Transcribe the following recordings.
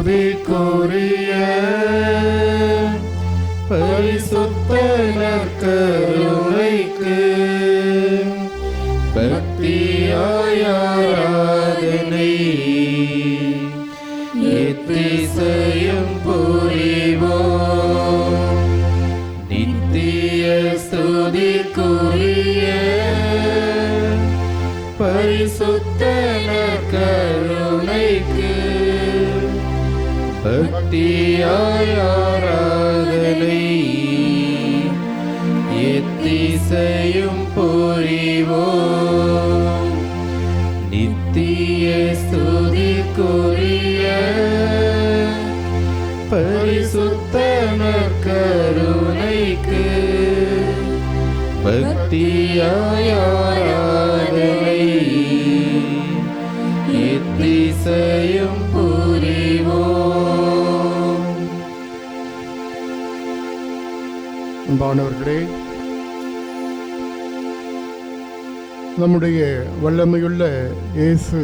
ஸ்துதிக்குரிய பரிசுத்த நற்கருணைக்கு பக்தியாய் ஆராதனை. எத்திசையும் புரிவோம் நித்திய ஸ்துதிக்குரிய பரிசுத்தன கருணைக்கு பக்தியாய் அன்பானவர்களே நம்முடைய வல்லமையுள்ள இயேசு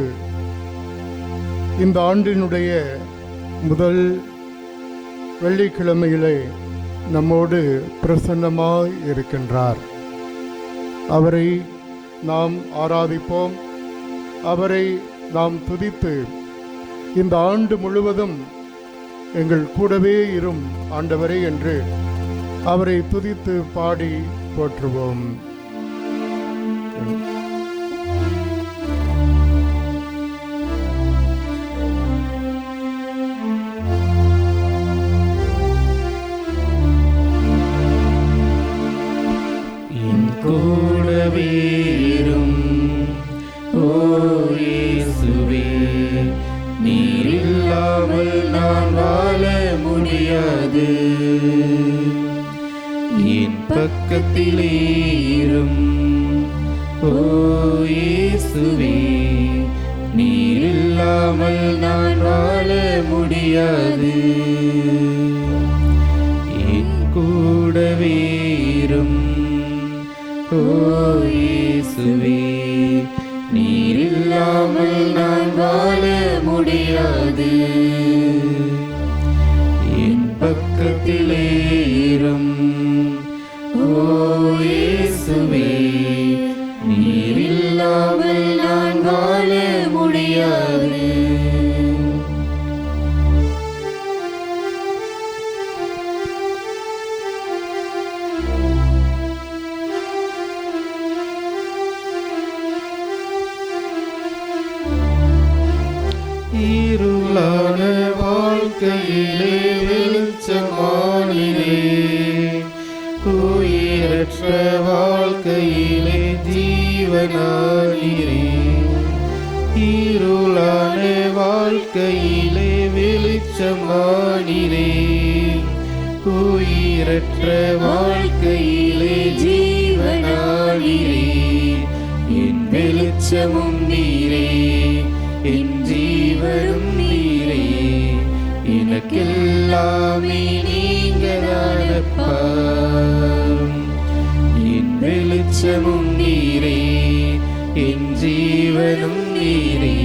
இந்த ஆண்டினுடைய முதல் வெள்ளிக்கிழமையிலே நம்மோடு பிரசன்னமாய் இருக்கின்றார். அவரை நாம் ஆராதிப்போம். அவரை நாம் துதித்து இந்த ஆண்டு முழுவதும் எங்கள் கூடவே இரும் ஆண்டவரே என்று அவரை துதித்து பாடி போற்றுவோம். என் கூடவே இரும் ஓ இயேசுவே. நீர் இல்லாமல் நான் வாழ முடியாது. என் பக்கத்திலே இரும். ஓ நீர் இல்லாமல் நான் வாழ முடியாது. என் கூடவே இரும். ஓ நீர் இல்லாமல் நான் வாழ முடியாது. என் பக்கத்திலே ஓ உயிரற்ற வாழ்க்கையிலே ஜீவனானிரே என் வெளிச்சமும் நீரே என் ஜீவனும் நீரே. எனக்கெல்லாமே நீங்க என் வெளிச்சமும் நீரே என் ஜீவனும் நீரே.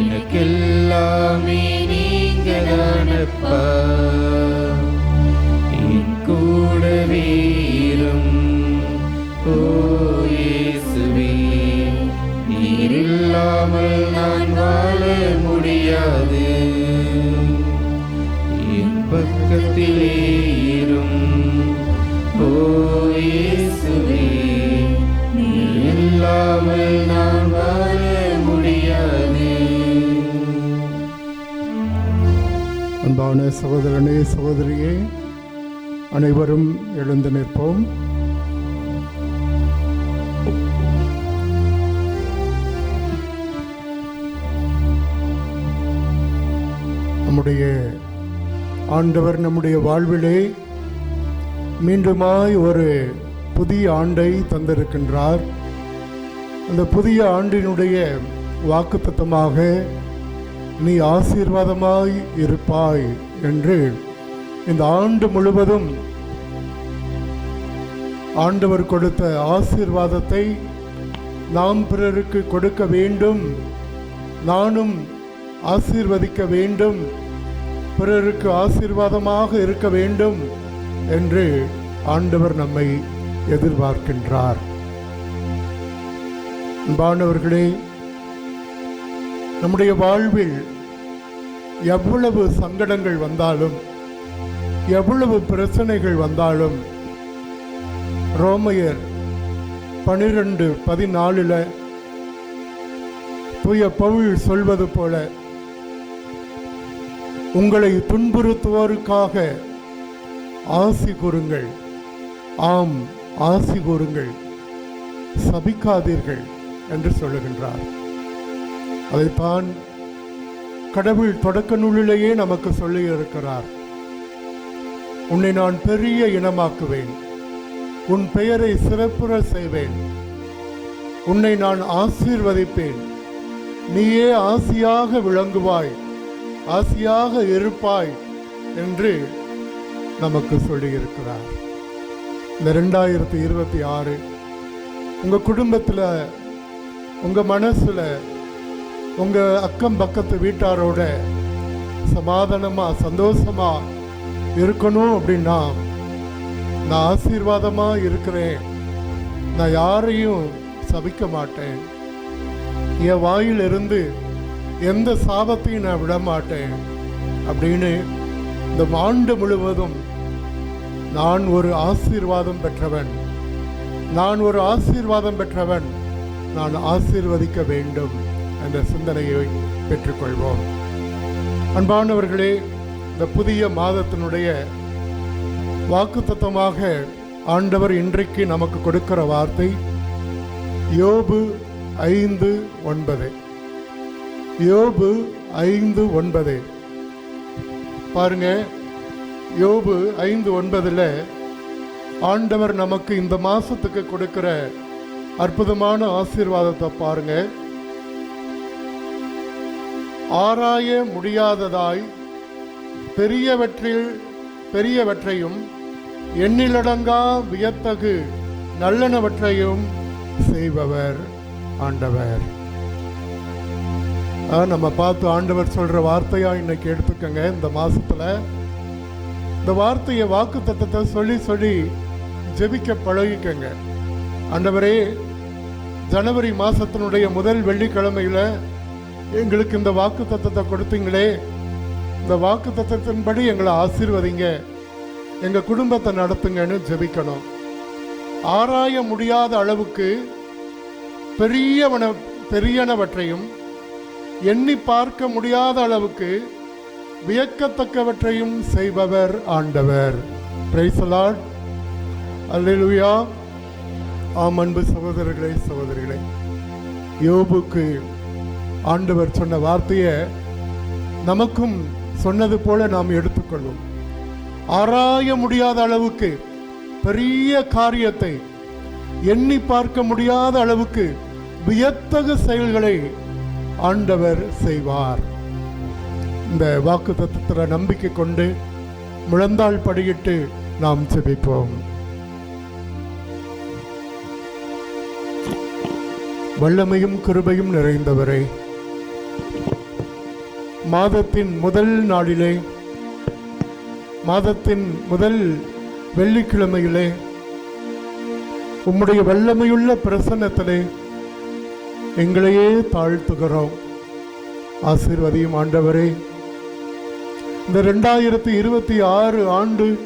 எனக்கெல்லாமே நீங்களானப்பா கூடவே ஓசுவே நீரில்லாமல் நான் வாழ முடியாது. என் பக்கத்திலே இரும். ஓசுவே நீரில்லாமல் நான் வாழ முடியாது. அன்பான சகோதரனே சகோதரியே அனைவரும் எழுந்து நிற்போம். நம்முடைய ஆண்டவர் நம்முடைய வாழ்விலே மீண்டுமாய் ஒரு புதிய ஆண்டை தந்திருக்கின்றார். அந்த புதிய ஆண்டினுடைய வாக்குத்தத்தமாக நீ ஆசீர்வாதமாய் இருப்பாய் என்று இந்த ஆண்டு முழுவதும் ஆண்டவர் கொடுத்த ஆசீர்வாதத்தை நாம் பிறருக்கு கொடுக்க வேண்டும். நானும் ஆசீர்வதிக்க வேண்டும். பிறருக்கு ஆசீர்வாதமாக இருக்க வேண்டும் என்று ஆண்டவர் நம்மை எதிர்பார்க்கின்றார். அன்பானவர்களே நம்முடைய வாழ்வில் எவ்வளவு சங்கடங்கள் வந்தாலும் எவ்வளவு பிரச்சனைகள் வந்தாலும் ரோமையர் பனிரெண்டு பதினாலில் தூய பவுல் சொல்வது போல உங்களை துன்புறுத்துவோருக்காக ஆசி கூறுங்கள். ஆம் ஆசி கூறுங்கள். சபிக்காதீர்கள் என்று சொல்லுகின்றார். அதைத்தான் கடவுள் தொடக்க நூலிலேயே நமக்கு சொல்லி இருக்கிறார் உன்னை நான் பெரிய இனமாக்குவேன். உன் பெயரை சிறப்புற செய்வேன். உன்னை நான் ஆசீர்வதிப்பேன். நீயே ஆசியாக விளங்குவாய். ஆசியாக இருப்பாய் என்று நமக்கு சொல்லியிருக்கிறார். இந்த ரெண்டாயிரத்தி இருபத்தி ஆறு உங்கள் குடும்பத்தில் உங்கள் மனசில் உங்கள் அக்கம் பக்கத்து வீட்டாரோட சமாதானமாக சந்தோஷமாக இருக்கணும் அப்படின்னா நான் ஆசீர்வாதமாக இருக்கிறேன். நான் யாரையும் சபிக்க மாட்டேன். என் வாயிலிருந்து எந்த சாபத்தையும் நான் விட மாட்டேன் அப்படின்னு இந்த ஆண்டு முழுவதும் நான் ஒரு ஆசீர்வாதம் பெற்றவன். நான் ஒரு ஆசீர்வாதம் பெற்றவன். நான் ஆசீர்வதிக்க வேண்டும் என்ற சிந்தனையை பெற்றுக்கொள்வோம். அன்பானவர்களே இந்த புதிய மாதத்தினுடைய வாக்குத்தத்தமாக ஆண்டவர் இன்றைக்கு நமக்கு கொடுக்கிற வார்த்தை யோபு ஐந்து ஒன்பது. யோபு ஐந்து ஒன்பது. பாருங்க யோபு ஐந்து ஒன்பதுல ஆண்டவர் நமக்கு இந்த மாதத்துக்கு கொடுக்கிற அற்புதமான ஆசீர்வாதத்தை பாருங்க. ஆராய முடியாததாய் பெரியவற்றில் பெரியவற்றையும் எண்ணிலடங்கா வியத்தகு நல்லனவற்றையும் செய்பவர் ஆண்டவர். நம்ம பார்த்து ஆண்டவர் சொல்ற வார்த்தையா இன்னைக்கு எடுத்துக்கங்க இந்த மாசத்துல. இந்த வார்த்தையை வாக்கு தத்தத்தை சொல்லி சொல்லி ஜெபிக்க பழகிக்கங்க. ஆண்டவரே ஜனவரி மாசத்தினுடைய முதல் வெள்ளிக்கிழமையில எங்களுக்கு இந்த வாக்கு தத்தத்தை கொடுத்தீங்களே. இந்த வாக்கு தத்தத்தின்படி எங்களை ஆசீர்வதிங்க. எங்கள் குடும்பத்தை நடத்துங்கன்னு ஜெபிக்கணும். ஆராய முடியாத அளவுக்கு பெரியவன பெரியனவற்றையும் எண்ணி பார்க்க முடியாத அளவுக்கு வியக்கத்தக்கவற்றையும் செய்பவர் ஆண்டவர். பிரைசலாட் அல்லேலூயா ஆம் அன்பு சகோதரர்களே சகோதரிகளே யோபுக்கு ஆண்டவர் சொன்ன வார்த்தையை நமக்கும் சொன்னது போல நாம் எடுத்துக்கொள்வோம். ஆராய முடியாத அளவுக்கு பெரிய காரியத்தை எண்ணி பார்க்க முடியாத அளவுக்கு வியத்தகு செயல்களை ஆண்டவர் செய்வார். இந்த வாக்கு தத்துவத்தில் நம்பிக்கை கொண்டு முழந்தாள் படியிட்டு நாம் செபிப்போம் வல்லமையும் கிருபையும் நிறைந்தவரே. மாதத்தின் முதல் நாளிலே மாதத்தின் முதல் வெள்ளிக்கிழமையிலே உம்முடைய வல்லமையுள்ள பிரசன்னத்திலே எங்களையே தாழ்த்துகிறோம். ஆசீர்வதியும் ஆண்டவரே. இந்த ரெண்டாயிரத்தி இருபத்தி ஆறு ஆண்டு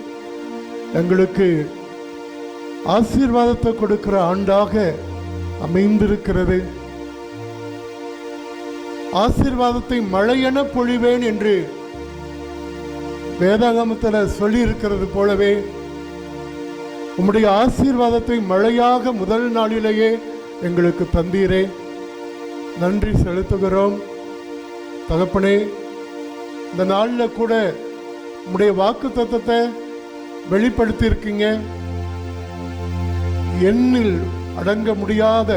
எங்களுக்கு ஆசீர்வாதத்தை கொடுக்கிற ஆண்டாக அமைந்திருக்கிறது. ஆசீர்வாதத்தை மழையென பொழிவேன் என்று வேதாகமத்தில் சொல்லி இருக்கிறது போலவே உம்முடைய ஆசீர்வாதத்தை மழையாக முதல் நாளிலேயே எங்களுக்கு தந்தீரே. நன்றி செலுத்துகிறோம். தகப்பனே இந்த நாளில் கூட உம்முடைய வாக்கு தத்துவத்தை வெளிப்படுத்தியிருக்கீங்க. எண்ணில் அடங்க முடியாத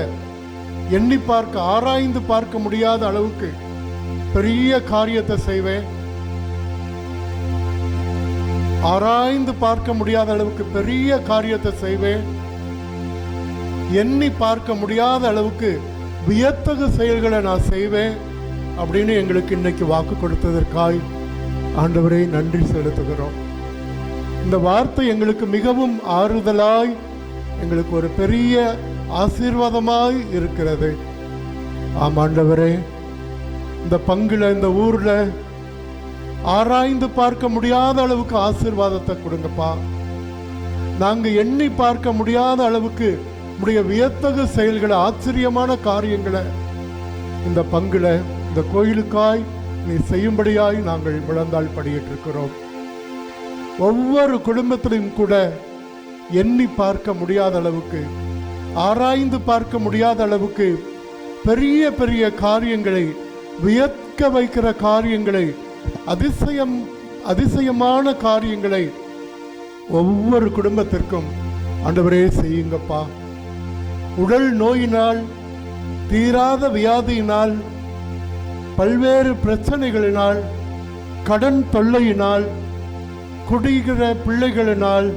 எண்ணி பார்க்க ஆராய்ந்து பார்க்க முடியாத அளவுக்கு பெரிய காரியத்தை செய்வேன். ஆராய்ந்து பார்க்க முடியாத அளவுக்கு பெரிய காரியத்தை செய்வேன். எண்ணி பார்க்க முடியாத அளவுக்கு வியத்தகு செயல்களை நான் செய்வேன் அப்படின்னு எங்களுக்கு இன்னைக்கு வாக்கு கொடுத்ததற்காய் ஆண்டவரை நன்றி செலுத்துகிறோம். இந்த வார்த்தை எங்களுக்கு மிகவும் ஆறுதலாய் எங்களுக்கு ஒரு பெரிய ஆசீர்வாதமாய் இருக்கிறது. ஆமாண்டவரே இந்த பங்குல இந்த ஊர்ல ஆராய்ந்து பார்க்க முடியாத அளவுக்கு ஆசீர்வாதத்தை கொடுங்கப்பா. நாங்க எண்ணி பார்க்க முடியாத அளவுக்கு உடைய வியத்தகு செயல்களை ஆச்சரியமான காரியங்களை இந்த பங்குல இந்த கோயிலுக்காய் நீ செய்யும்படியாய் நாங்கள் முழந்தாள் படியிட்டு இருக்கிறோம் ஒவ்வொரு குடும்பத்திலையும் கூட எண்ணி பார்க்க முடியாத அளவுக்கு ஆராய்ந்து பார்க்க முடியாத அளவுக்கு பெரிய பெரிய காரியங்களை வியக்க வைக்கிற காரியங்களை அதிசயம் அதிசயமான காரியங்களை ஒவ்வொரு குடும்பத்திற்கும் ஆண்டவரே செய்யுங்கப்பா. உடல் நோயினால் தீராத வியாதியினால் பல்வேறு பிரச்சனைகளினால் கடன் தொல்லையினால் குடிக்கிற பிள்ளைகளினால்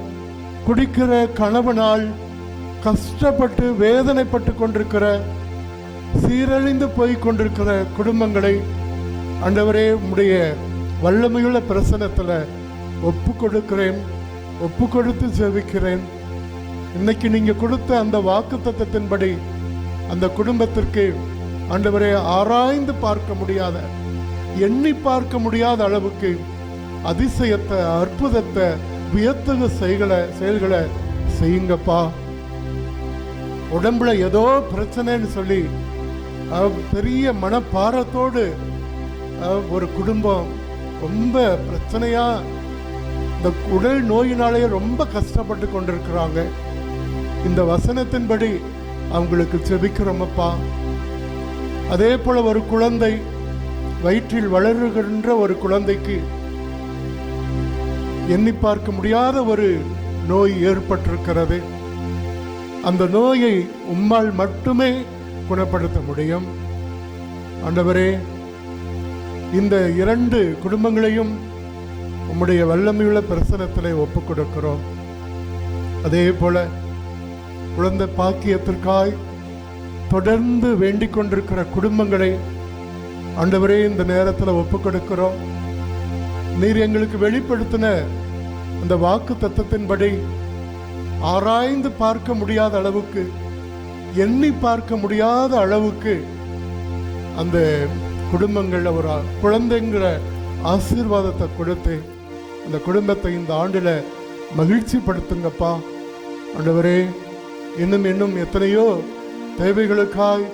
குடிக்கிற கணவனால் கஷ்டப்பட்டு வேதனைப்பட்டு கொண்டிருக்கிற சீரழிந்து போய் கொண்டிருக்கிற குடும்பங்களை ஆண்டவரே உடைய வல்லமையுள்ள பிரசனத்தில் ஒப்பு கொடுக்கிறேன் ஒப்பு கொடுத்து ஜெபிக்கிறேன். இன்னைக்கு நீங்கள் கொடுத்த அந்த வாக்கு தத்துவத்தின்படி அந்த குடும்பத்திற்கு ஆண்டவரே ஆராய்ந்து பார்க்க முடியாத எண்ணி பார்க்க முடியாத அளவுக்கு அதிசயத்தை அற்புதத்தை வியத்தகு செயல்களை செயல்களை செய்யுங்கப்பா. உடம்புல ஏதோ பிரச்சனைன்னு சொல்லி பெரிய மனப்பாரத்தோடு ஒரு குடும்பம் ரொம்ப பிரச்சனையாக இந்த உடல் நோயினாலேயே ரொம்ப கஷ்டப்பட்டு கொண்டிருக்கிறாங்க. இந்த வசனத்தின்படி அவங்களுக்கு செபிக்கிறோமப்பா அதே போல் ஒரு குழந்தை வயிற்றில் வளருகின்ற ஒரு குழந்தைக்கு எண்ணி பார்க்க முடியாத ஒரு நோய் ஏற்பட்டிருக்கிறது. அந்த நோயை உம்மால் மட்டுமே குணப்படுத்த முடியும். ஆண்டவரே இந்த இரண்டு குடும்பங்களையும் உம்முடைய வல்லமையுள்ள பிரசனத்திலே ஒப்பு கொடுக்கிறோம் அதே போல குழந்தை பாக்கியத்திற்காய் தொடர்ந்து வேண்டிக் கொண்டிருக்கிற குடும்பங்களை ஆண்டவரே இந்த நேரத்தில் ஒப்பு கொடுக்கிறோம் நீர் எங்களுக்கு வெளிப்படுத்தின அந்த வாக்கு தத்துவத்தின்படி ஆராய்ந்து பார்க்க முடியாத அளவுக்கு எண்ணி பார்க்க முடியாத அளவுக்கு அந்த குடும்பங்களில் ஒரு குழந்தைங்கிற ஆசீர்வாதத்தை கொடுத்து அந்த குடும்பத்தை இந்த ஆண்டில் மகிழ்ச்சிப்படுத்துங்கப்பா. ஆண்டவரே இன்னும் இன்னும் எத்தனையோ தேவைகளுக்காய்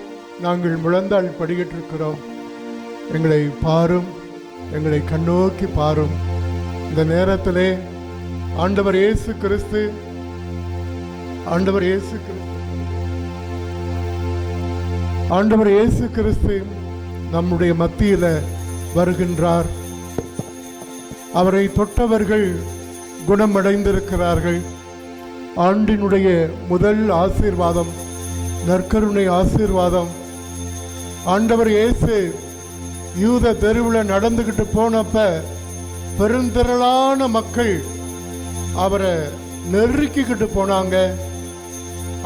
நாங்கள் முழந்தாள் படிக்கிட்டிருக்கிறோம் எங்களை பாரும் எங்களை கண்ணோக்கி பாரும். இந்த நேரத்திலே ஆண்டவர் இயேசு கிறிஸ்து ஆண்டவர் இயேசு கிறிஸ்து. ஆண்டவர் இயேசு கிறிஸ்து நம்முடைய மத்தியில் வருகின்றார். அவரை தொட்டவர்கள் குணமடைந்திருக்கிறார்கள். ஆண்டினுடைய முதல் ஆசீர்வாதம் நற்கருணை ஆசீர்வாதம். ஆண்டவர் இயேசு யூத தெருவில் நடந்துக்கிட்டு போனப்ப பெருந்திரளான மக்கள் அவரை நெருக்கிக்கிட்டு போனாங்க.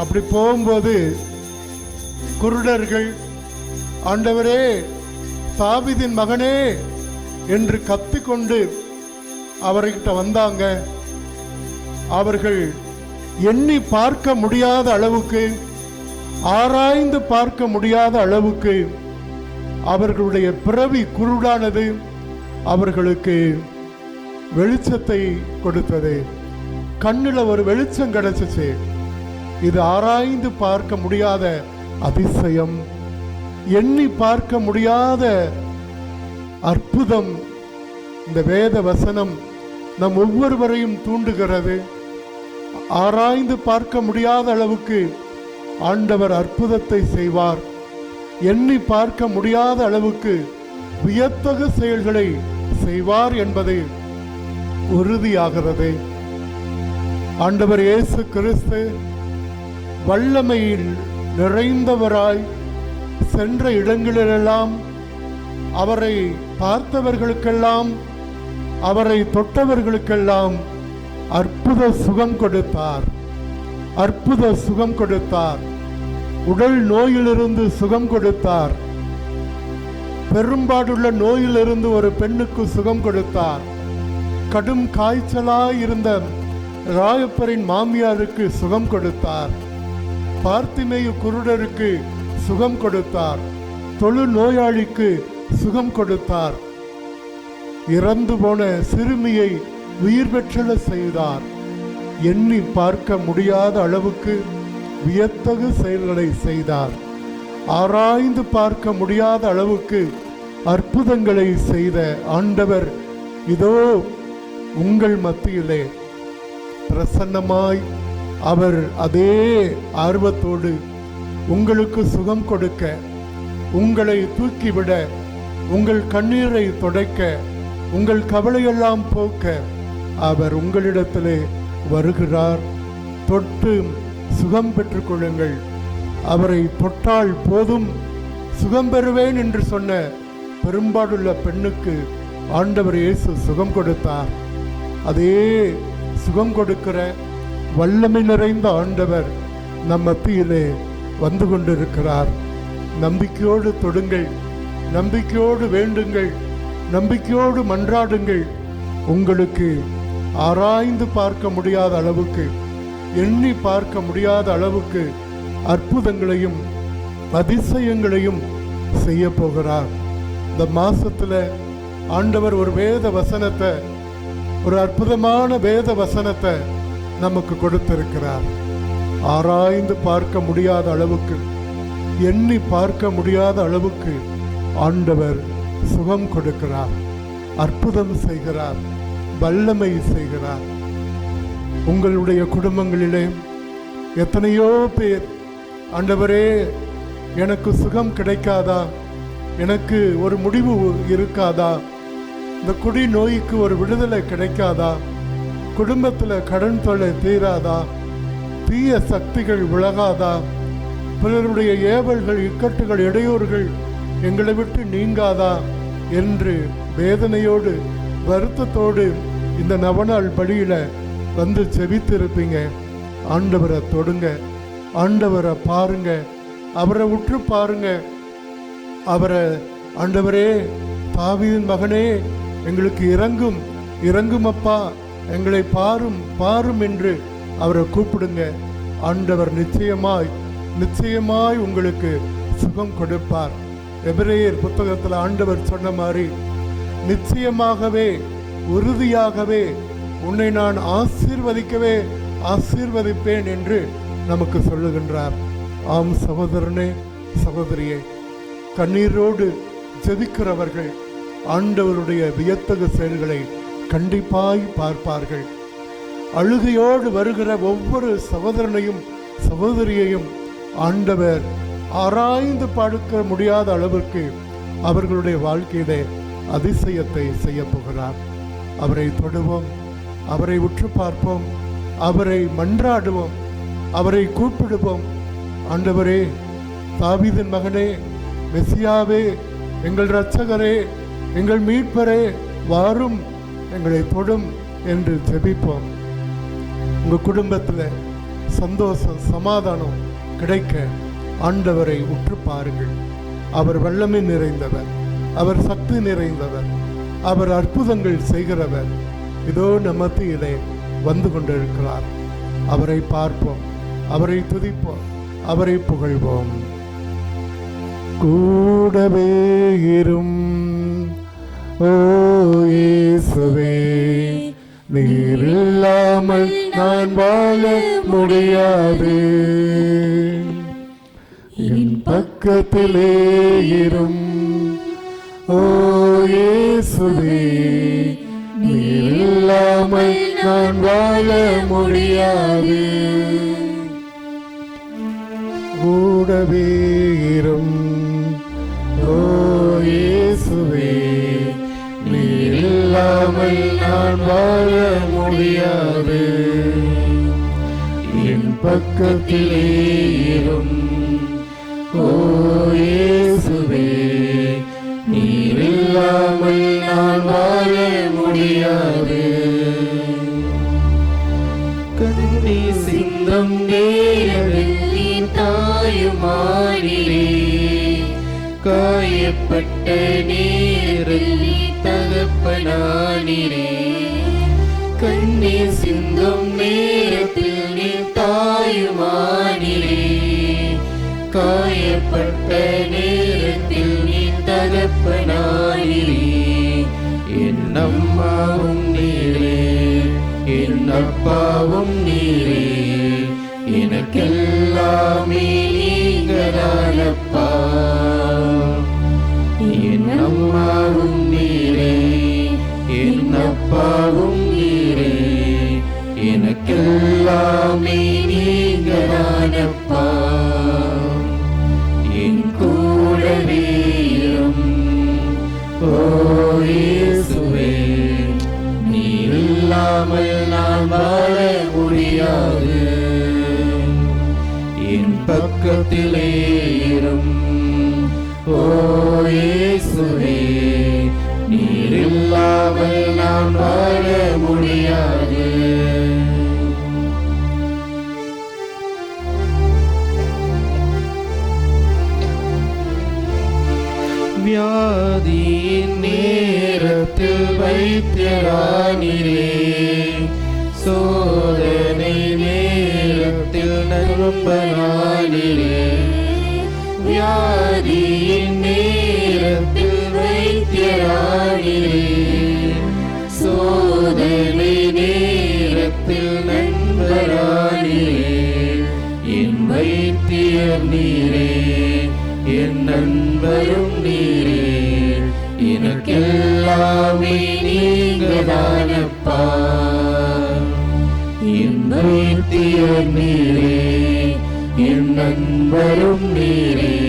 அப்படி போகும்போது குருடர்கள் ஆண்டவரே தாவிதின் மகனே என்று கத்திக்கொண்டு அவர்கிட்ட வந்தாங்க. அவர்கள் எண்ணி பார்க்க முடியாத அளவுக்கு ஆராய்ந்து பார்க்க முடியாத அளவுக்கு அவர்களுடைய பிறவி குருடானது அவர்களுக்கு வெளிச்சத்தை கொடுத்தது. கண்ணில் ஒரு வெளிச்சம் கிடைச்சிச்சு. இது ஆராய்ந்து பார்க்க முடியாத அதிசயம். எண்ணி பார்க்க முடியாத அற்புதம். இந்த வேத வசனம் நம் ஒவ்வொருவரையும் தூண்டுகிறது. ஆராய்ந்து பார்க்க முடியாத அளவுக்கு ஆண்டவர் அற்புதத்தை செய்வார். எண்ணி பார்க்க முடியாத அளவுக்கு வியத்தகு செயல்களை செய்வார் என்பது உறுதியாகிறது. ஆண்டவர் இயேசு கிறிஸ்து வல்லமையில் நிறைந்தவராய் சென்ற இடங்களிலெல்லாம் அவரை பார்த்தவர்களுக்கெல்லாம் அவரை தொட்டவர்களுக்கெல்லாம் அற்புத சுகம் கொடுத்தார். அற்புத சுகம் கொடுத்தார். உடல் நோயிலிருந்து சுகம் கொடுத்தார். பெரும்பாடுள்ள நோயிலிருந்து ஒரு பெண்ணுக்கு சுகம் கொடுத்தார். கடும் காய்ச்சலாய் இருந்த ராயப்பரின் மாமியாருக்கு சுகம் கொடுத்தார். பார்த்திமேயு குருடருக்கு சுகம் கொடுத்தார். தொழு நோயாளிக்கு சுகம் கொடுத்தார். இறந்து போன சிறுமியை உயிர் பெற்றல செய்தார். எண்ணி பார்க்க முடியாத அளவுக்கு வியத்தகு செயல்களை செய்தார். ஆராய்ந்து பார்க்க முடியாத அளவுக்கு அற்புதங்களை செய்த ஆண்டவர் இதோ உங்கள் மத்தியிலே பிரசன்னமாய் அவர் அதே ஆர்வத்தோடு உங்களுக்கு சுகம் கொடுக்க உங்களை தூக்கிவிட உங்கள் கண்ணீரை துடைக்க உங்கள் கவலையெல்லாம் போக்க அவர் உங்களிடத்திலே வருகிறார். தொட்டு சுகம் பெற்றுக்கொள்ளுங்கள் அவரை தொட்டால் போதும். சுகம் பெறுவேன் என்று சொன்ன பெரும்பாடுள்ள பெண்ணுக்கு ஆண்டவர் இயேசு சுகம் கொடுத்தார். அதே சுகம் கொடுக்கிற வல்லமை நிறைந்த ஆண்டவர் நம் மத்தியிலே வந்து கொண்டிருக்கிறார். நம்பிக்கையோடு தொடுங்கள். நம்பிக்கையோடு வேண்டுங்கள். நம்பிக்கையோடு மன்றாடுங்கள். உங்களுக்கு ஆராய்ந்து பார்க்க முடியாத அளவுக்கு எண்ணி பார்க்க முடியாத அளவுக்கு அற்புதங்களையும் அதிசயங்களையும் செய்ய போகிறார். இந்த மாசத்துல ஆண்டவர் ஒரு வேத வசனத்தை ஒரு அற்புதமான வேத வசனத்தை நமக்கு கொடுத்திருக்கிறார். ஆராய்ந்து பார்க்க முடியாத அளவுக்கு எண்ணி பார்க்க முடியாத அளவுக்கு ஆண்டவர் சுகம் கொடுக்கிறார் அற்புதம் செய்கிறார் வல்லமை செய்கிறார். உங்களுடைய குடும்பங்களிலே எத்தனையோ பேர் ஆண்டவரே எனக்கு சுகம் கிடைக்காதா? எனக்கு ஒரு முடிவு இருக்காதா? இந்த குடி நோய்க்கு ஒரு விடுதலை கிடைக்காதா? குடும்பத்தில் கடன் தொல்லை தீராதா? தீய சக்திகள் விலகாதா? பிறருடைய ஏவல்கள் இக்கட்டுகள் இடையூறுகள் எங்களை விட்டு நீங்காதா? என்று வேதனையோடு வருத்தத்தோடு இந்த நவநாள் படியில் வந்து செவித்திருப்பீங்க. ஆண்டவரை தொடுங்க. ஆண்டவரை பாருங்க. அவரை உற்று பாருங்க. அவரை ஆண்டவரே தாவியின் மகனே எங்களுக்கு இறங்கும் இறங்கும் அப்பா எங்களை பாரும் பாரும் என்று அவரை கூப்பிடுங்க. ஆண்டவர் நிச்சயமாய் நிச்சயமாய் உங்களுக்கு சுகம் கொடுப்பார். எபிரேயர் புத்தகத்தில் ஆண்டவர் சொன்ன மாதிரி நிச்சயமாகவே உறுதியாகவே உன்னை நான் ஆசீர்வதிக்கவே ஆசீர்வதிப்பேன் என்று நமக்கு சொல்லுகின்றார். ஆம் சகோதரனே சகோதரியே கண்ணீரோடு ஜெபிக்கிறவர்கள் ஆண்டவருடைய வியத்தகு செயல்களை கண்டிப்பாய் பார்ப்பார்கள். அழுகையோடு வருகிற ஒவ்வொரு சகோதரனையும் சகோதரியையும் ஆண்டவர் ஆராய்ந்து பார்க்க முடியாத அளவிற்கு அவர்களுடைய வாழ்க்கையிலே அதிசயத்தை செய்ய போகிறார். அவரை தொடுவோம் அவரை உற்று பார்ப்போம் அவரை மன்றாடுவோம் அவரை கூப்பிடுவோம். ஆண்டவரே தாவிதின் மகனே மெசியாவே எங்கள் இரட்சகரே எங்கள் மீட்பரே வாரும் எங்களை தொடும் என்று ஜெபிப்போம். உங்கள் குடும்பத்தில் சந்தோஷம் சமாதானம் கிடைக்க ஆண்டவரை உற்று பாருங்கள். அவர் வல்லமை நிறைந்தவர் அவர் சக்தி நிறைந்தவர் அவர் அற்புதங்கள் செய்கிறவர். இதோ நம் வந்து கொண்டிருக்கிறார். அவரை பார்ப்போம் அவரை துதிப்போம் அவரை புகழ்வோம். கூடவே இரும். ஓ இயேசுவே நீர் இல்லாமல் நான் வாழ முடியாது. என் பக்கத்திலே இரும். ஓ இயேசுவே நீர் இல்லாமல் நான் வாழ முடியாது. கூடவே இரும். இல்லாமல் நான் வாழ முடியாது. என் பக்கத்திலே இரும். எனக்கெல்லாமே நீங்கதானப்பா என் அம்மாவும் நீரே என் அப்பாவும் நீரே எனக்கெல்லாமே பக்கத்திலே இரும். ஓ நீர் இல்லாமல் நான் வாழ முடியாது. வியாதியின் நேரத்தில் வைத்தியரானிரே. நேரத்தில் வியாதியின் நேரத்தில் வைத்தியரானிலே சோதனை நேரத்தில் நண்பரானிலே என் வைத்தியர் நீரே என் நண்பரும் நீரே. எனக்கெல்லாமே நீங்கதானப்பா. என் வைத்தியர் நீரே. என் நண்பரும் நீரே.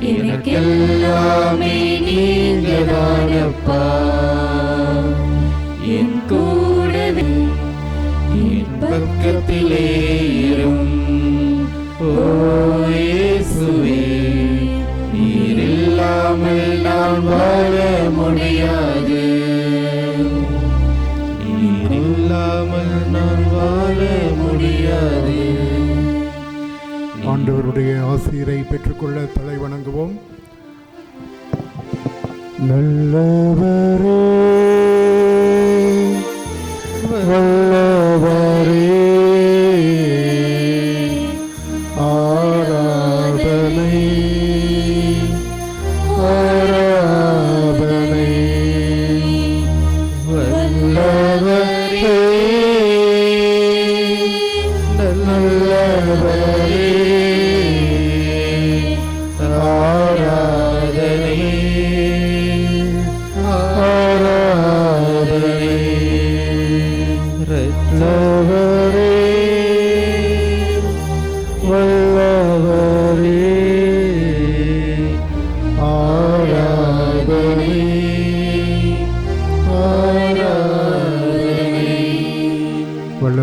எனக்கெல்லாமே நீங்கதானப்பா. என் கூடவே என் பக்கத்திலே இரும். ஓசுவே நீரில்லாமல் நான் வாழ முடியாது. ஆண்டவருடைய ஆசிரியரை பெற்றுக்கொள்ள தலை வணங்குவோம். நல்லவரே வல்லவரே.